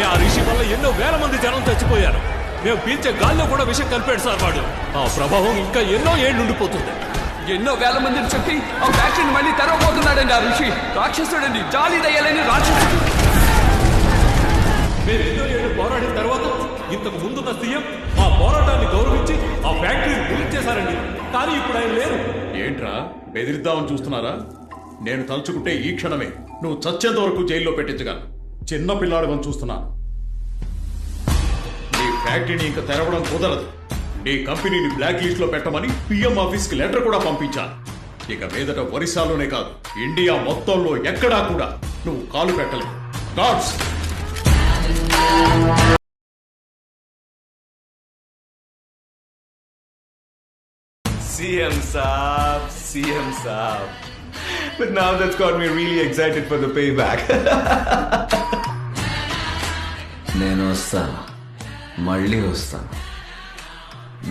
కానీ ఆ రిషి వల్ల ఎన్నో వేల మంది జనం చచ్చిపోయారు. మేము పీల్చే గాల్లో కూడా విషయం కలిపాడు సార్ వాడు. ఆ ప్రభావం ఇంకా ఎన్నో ఏళ్ళు ఉండిపోతుంది ఎన్నో వేల మందిని చెప్పి ఆ ఫ్యాక్టరీని మళ్ళీ తెరవబోతున్నాడండి ఆ ఋషి. రాక్షసుడండి జాలి దయ్యాలని రాక్షసుడు. మేము ఎన్నో ఏళ్ళు పోరాడిన తర్వాత ఇంతకు ముందున్న సీఎం ఆ పోరాటాన్ని గౌరవించి ఆ ఫ్యాక్టరీని గురించేశారండి కానీ ఇప్పుడు ఆయన లేరు. ఏంట్రా? బెదిరిద్దామని చూస్తున్నారా? నేను తలుచుకుంటే ఈ క్షణమే. నువ్వు చచ్చేంత వరకు జైల్లో పెట్టించగలను. చిన్న పిల్లాడమని చూస్తున్నాను. నీ ఫ్యాక్టరీని ఇంకా తెరవడం కుదరదు. నీ కంపెనీని బ్లాక్ లిస్ట్లో పెట్టమని పిఎం ఆఫీస్కి లెటర్ కూడా పంపించాను. ఇక మీదట ఒరిస్సాలోనే కాదు ఇండియా మొత్తంలో ఎక్కడా కూడా నువ్వు కాలు పెట్టలేవు. Gods! CM Saab, CM Saab. But now that's got me really excited for the payback. నేను వస్తాను మళ్ళీ వస్తాను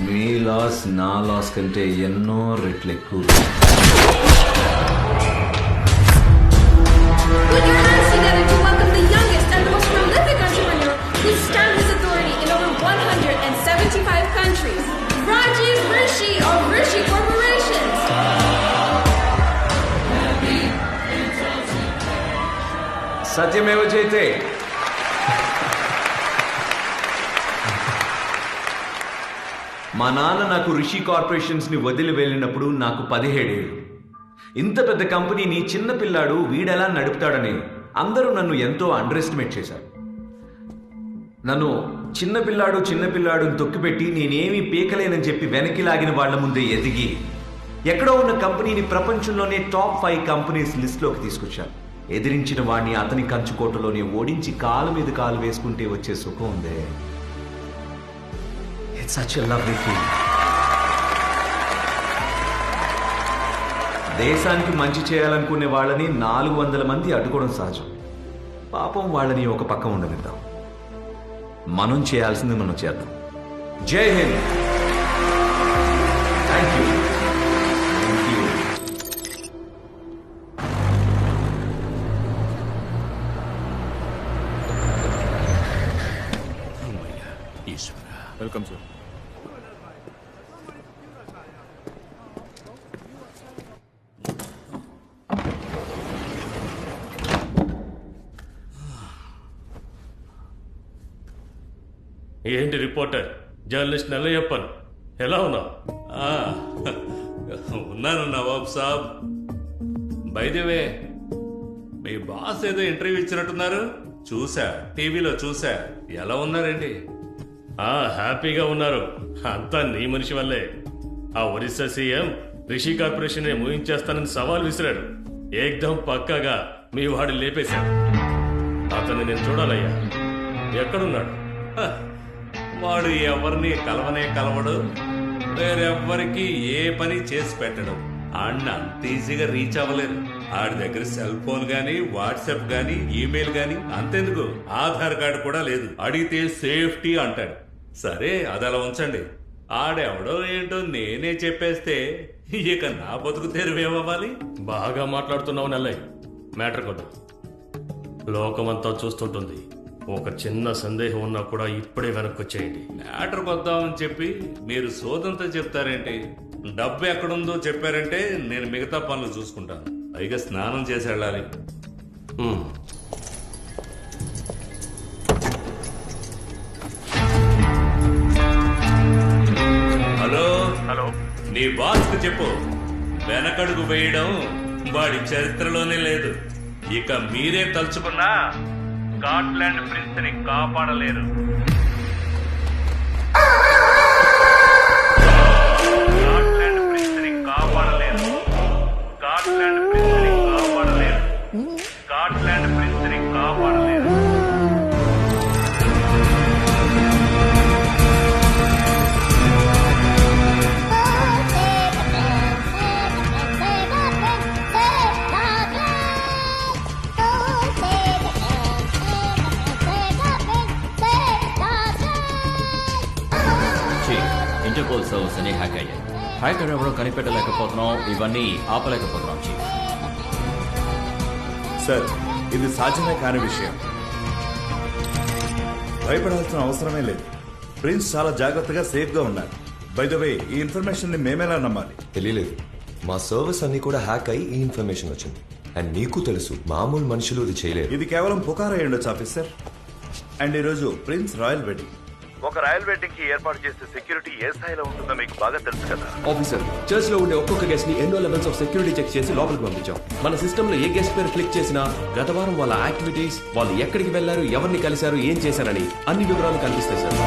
మీ లాస్ నా లాస్ కంటే ఎన్నో రెట్లు ఎక్కువ Put your మా నాన్న నాకు రిషి కార్పొరేషన్స్ని వదిలి వెళ్ళినప్పుడు నాకు పదిహేడేళ్ళు. ఇంత పెద్ద కంపెనీని చిన్న పిల్లాడు వీడెలా నడుపుతాడని అందరూ నన్ను ఎంతో అండర్ ఎస్టిమేట్ చేశారు. నన్ను చిన్నపిల్లాడు చిన్నపిల్లాడుని తొక్కిపెట్టి నేనేమీ పీకలేనని చెప్పి వెనక్కి లాగిన వాళ్ళ ముందే ఎదిగి ఎక్కడో ఉన్న కంపెనీని ప్రపంచంలోనే టాప్ ఫైవ్ కంపెనీస్ లిస్ట్లోకి తీసుకొచ్చాను. ఎదిరించిన వాడిని అతని కంచుకోటలోనే ఓడించి కాలు మీద కాలు వేసుకుంటే వచ్చే సుఖం ఉందే. It's such a lovely feel దేశానికి మంచి చేయాలనుకునే వాళ్ళని నాలుగు వందల మంది అడ్డుకోవడం సహజం. పాపం వాళ్ళని ఒక పక్క ఉండనిద్దాం. మనం చేయాల్సింది మనం చేద్దాం. జై Hind. Thank you welcome sir ఏంటి రిపోర్టర్? జర్నలిస్ట్ నెల్లయ్యప్పన్ ఎలా ఉన్నావు? ఆ, ఉన్నాను Nawab Saab. By the way me boss ఏదో ఇంటర్వ్యూ ఇచ్చినట్టున్నారు. చూసా టీవీలో చూసా. ఎలా ఉన్నారండి? ఆ హ్యాపీగా ఉన్నారు. అంతా నీ మనిషి వల్లే. ఆ ఒరిస్సా సీఎం రిషి కార్పొరేషన్ ముగించేస్తానని సవాల్ విసిరాడు. ఏకదం పక్కాగా మీ వాడు లేపేశాడు. అతన్ని నేను చూడాలయ్యా. ఎక్కడున్నాడు? వాడు ఎవరిని కలవనే కలవడు వేరెవ్వరికి ఏ పని చేసి పెట్టడు. ఆడిన అంత ఈజీగా రీచ్ అవ్వలేదు. ఆడి దగ్గర సెల్ ఫోన్ గాని వాట్సాప్ గాని ఈమెయిల్ గాని అంతెందుకు? ఆధార్ కార్డు కూడా లేదు. అడిగితే సేఫ్టీ అంటాడు. సరే అది అలా ఉంచండి. ఆడెవడో ఏంటో నేనే చెప్పేస్తే ఇక నా బతుకు తెరువేమవ్వాలి బాగా మాట్లాడుతున్నావు నెల్లయ్య. మ్యాటర్ కొద్దు లోకమంతా చూస్తుంటుంది. ఒక చిన్న సందేహం ఉన్నా కూడా ఇప్పుడే వెనక్కి వచ్చేయండి మ్యాటర్ కొద్దామని చెప్పి మీరు సోదంతా చెప్తారేంటి? డబ్బు ఎక్కడుందో చెప్పారంటే నేను మిగతా పనులు చూసుకుంటాను. పైగా స్నానం చేసి వెళ్ళాలి. హలో? హలో. నీ బాస్కు చెప్పు. వెనకడుగు వేయడం వాడి చరిత్రలోనే లేదు. ఇక మీరే తలుచుకున్నా స్కాట్లాండ్ ప్రిన్స్ని కాపాడలేరు. ఇంటర్పోల్ సర్వర్స్ అని హ్యాక్ అయ్యాయి హ్యాకర్ ఎవరో కనిపెట్టలేకపోతున్నాం ఇవన్నీ ఆపలేకపోతున్నాం చీఫ్. సార్ ఇది సాధ్యమే కాని విషయం. భయపడాల్సిన అవసరమే లేదు. ప్రిన్స్ చాలా జాగ్రత్తగా సేఫ్గా ఉన్నారు. బై ద వే ఈ ఇన్ఫర్మేషన్ని మేమేలా నమ్మాలి? తెలియలేదు మా సర్వీస్ అన్ని కూడా హ్యాక్ అయి ఈ ఇన్ఫర్మేషన్ వచ్చింది. అండ్ నీకు తెలుసు మామూలు మనుషులు ఇది చేయలేరు. ఇది కేవలం పుకార్ అయి ఉండొచ్చు ఆఫీసర్. అండ్ ఈరోజు ప్రిన్స్ రాయల్ వెడ్డింగ్. ఒక రాయల్ వెడ్డింగ్కి ఏర్పాటు చేసే సెక్యూరిటీ ఏ స్థాయిలో ఉంటుందో మీకు బాగా తెలుసు కదా. ఆఫీసర్ చర్చ్లో ఉండే ఒక్కొక్క గెస్ట్ని ఎన్నో లెవెల్స్ ఆఫ్ సెక్యూరిటీ చెక్ చేసి లోపలికి పంపించాం. మన సిస్టమ్లో ఏ గెస్ట్ పేరు క్లిక్ చేసినా గత వారం వాళ్ళ యాక్టివిటీస్ వాళ్ళు ఎక్కడికి వెళ్ళారు ఎవరిని కలిశారు ఏం చేశారని అన్ని వివరాలు కనిపిస్తాయి సార్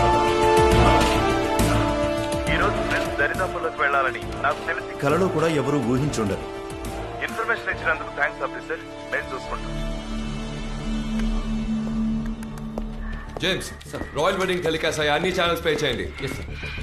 ఈ రోజు దరిదాపుల్లోకి వెళ్ళాలని నాకు తెలిసి కలలో కూడా ఎవరూ ఊహించుండరు. ఇన్ఫర్మేషన్ ఇచ్చినందుకు థ్యాంక్స్ ఆఫీసర్ నేను చూసుకుంటాను జేమ్స్ రాయల్ వెడ్డింగ్ టెలికాస్ట్ అయ్యి అన్ని ఛానల్స్ పే చేయండి. ఎస్ సార్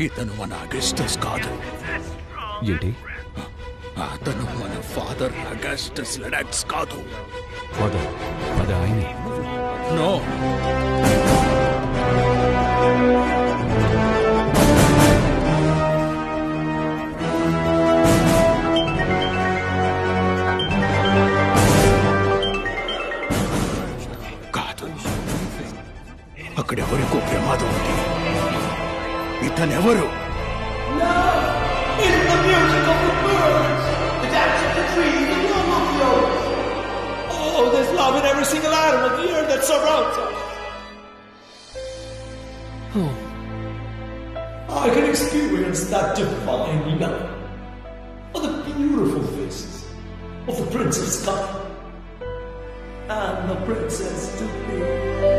ఇతను మన అగస్టస్ కాదు. ఏంటి? అతను మన ఫాదర్ అగస్టస్ లెడాక్స్ కాదు. ఫాదర్? అది ఆయనే? No. In every single atom of the earth that surrounds us. Oh. I can experience that divine love on the beautiful faces of the Princess Cup and the Princess to be.